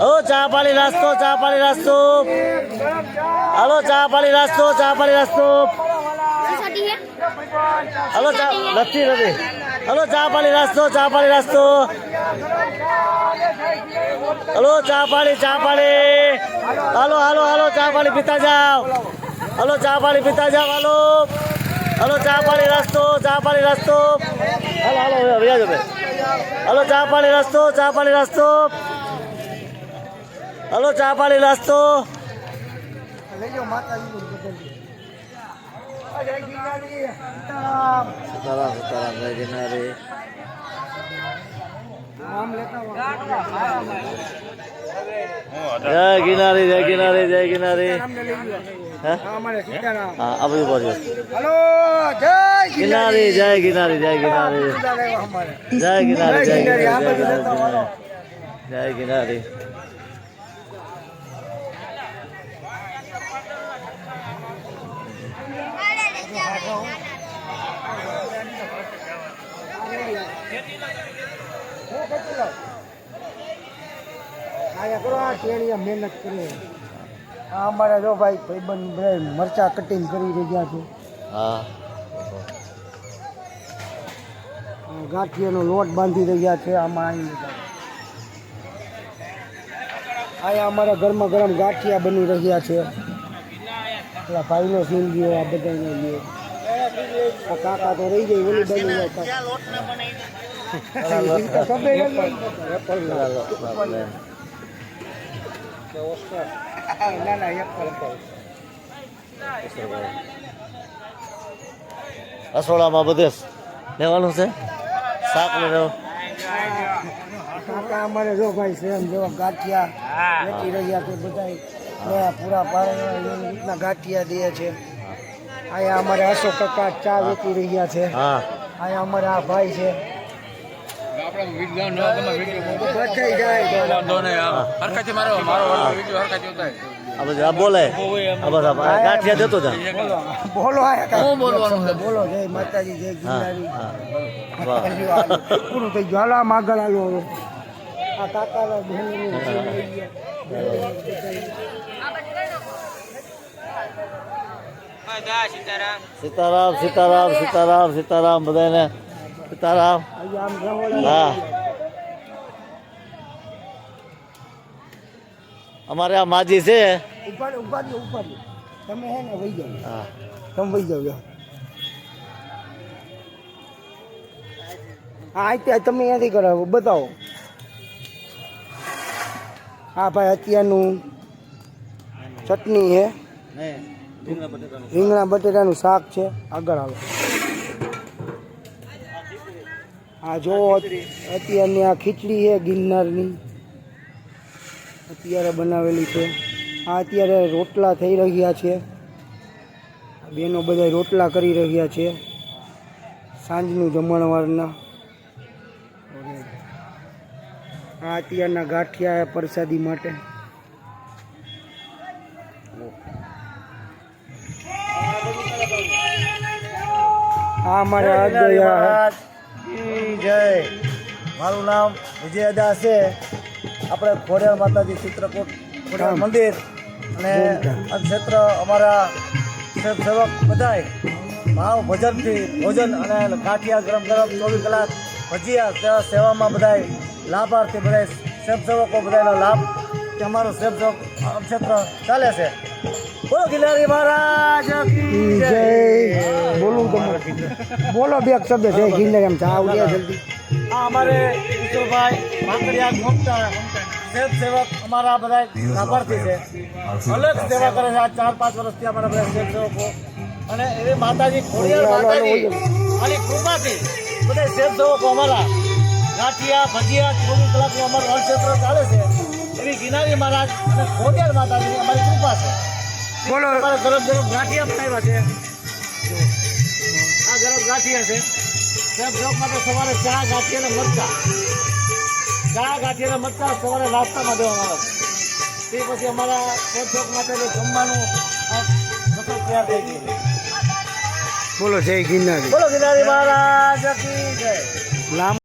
ઓ ચા પાણી નાસ્તો ચા પાણી નાસ્તો હાલો ચા પાણી નાસ્તો ચા પાણી હે હાલો ચા નથી નથી હલો ચા પાણી નાસ્તો ચા પાણી નાસ્તો હાલો ચા પાણી ચા પાણી હાલો હાલો હાલો ચા પાણી પીતા જાઓ હલો ચા પાણી પીતા જાઓ હલો હલો ચા પાણી નાસ્તો ચા હલો હાલો હવે ચા પાણી નાસ્તો ચા હાલો ચા પાણી નાસ્તો સીતારામ સીતારામ જય ગિરનારી જય ગિરનારી જય ગિરનારી જય ગિરનારી હે? હા આ બધું બોલ્યો હલો જય ગિરનારી જય ગિરનારી જય ગિરનારી જય ગિરનારી જય ગિરનારી જય ગિરનારી આયા કરો આ મહેનત કરે આ અમારે જો ભાઈ ભાઈબંધ બધા મરચા કટિંગ કરી રહ્યા છે. હા. ગાંઠિયાનો લોટ બાંધી રહ્યા છે આમાં આયા અમારા ઘરમાં ગરમ ગાંઠિયા બની રહ્યા છે. પેલા ભાઈનો સીન ગયો આ બધા ગયો. કાકા તો રહી ગઈ ઓલી બની જાય જ. ના ના રસોડામાં બધે લેવાનું છે. શાક લેવાનું કાકા અમારે જો ભાઈ છે એમ ગાંઠિયા વેચી રહ્યા છે બધા પૂરા પાડે રીતના ગાંઠિયા દે છે. અહીંયા અમારે અશોક કાકા ચા વેચી રહ્યા છે. અહીંયા અમારે આ ભાઈ છે બધાય જાય આ બધું આ બોલે. સીતારામ સીતારામ સીતારામ સીતારામ બધાને આમ હા. અમારે આ માજી છે. ઉપર ઉપર ઉપર તમે હે ને વહી જાવ હા. તમે વહી જાવ જાઓ. હા અત્યારે તમે અહીંયાથી કરાવો બતાવો. હા ભાઈ અત્યારનું ચટણી છે. રીંગણા બટેટાનું શાક છે. આગળ આવે. હા જો અત્યારની આ ખીચડી છે ગિરનારની. અત્યારે બનાવેલી છે. આ અત્યારે રોટલા થઈ રહ્યા છે. બેનો બધા રોટલા કરી રહ્યા છે. સાંજનું જમણવારના. આ અત્યારના ગાંઠિયા પ્રસાદી માટે. આ અમારા અગયા કી જય. મારું નામ વિજય દાસ છે. આપણે ખોડિયાર માતાજી ચિત્રકૂટ ખોડિયાર મંદિર અને આ ક્ષેત્ર અમારા સેવક બધાય ભાવ ભજનથી ભોજન અને કાઠિયા ગરમ ગરમ ચોવીસ કલાક ભજીયા સેવા સેવામાં બધાય લાભાર્થી બધાય સેવસેવકો બધાનો લાભ કે અમારું સેવસેવક ક્ષેત્ર ચાલે છે. બોલો ગિલારી મહારાજ કી જય? બોલું તમે બોલો બે શબ્દ જય ગિરનાર એમ ચા આવડે જલ્દી. આ અમારે ઈશ્વરભાઈ ભાંકડિયા ઘોમતા સેવ સેવક અમારા બધા લાભાર્થી છે. અલગ સેવા કરે છે. આ ચાર પાંચ વર્ષથી અમારા બધા સેવ સેવકો. અને એવી માતાજી ખોડિયાર માતાજી આની કૃપાથી બધા સેવ સેવકો અમારા. ગાંઠિયા ભજીયા ચોવીસ કલાકનું અમારું અક્ષેત્ર ચાલે છે. એવી ગિનારી મહારાજ અને ખોડિયાર માતાજીની અમારી કૃપા છે. બોલો. અમારા ગરમ ગરમ ગાંઠિયા બનાવ્યા છે. આ ગરમ ગાંઠિયા છે. સાહેબ સેવક માટે સવારે ચા ગાંઠિયા અને મરચા. ચા ગાંઠિયા અને મરચા સવારે નાસ્તામાં દેવામાં આવે તે પછી અમારા સેવક માટે જમવાનું મતલબ તૈયાર થઈ ગયું બોલો જય ગિરનારી. બોલો ગિરનારી મહારાજ જય લાંબ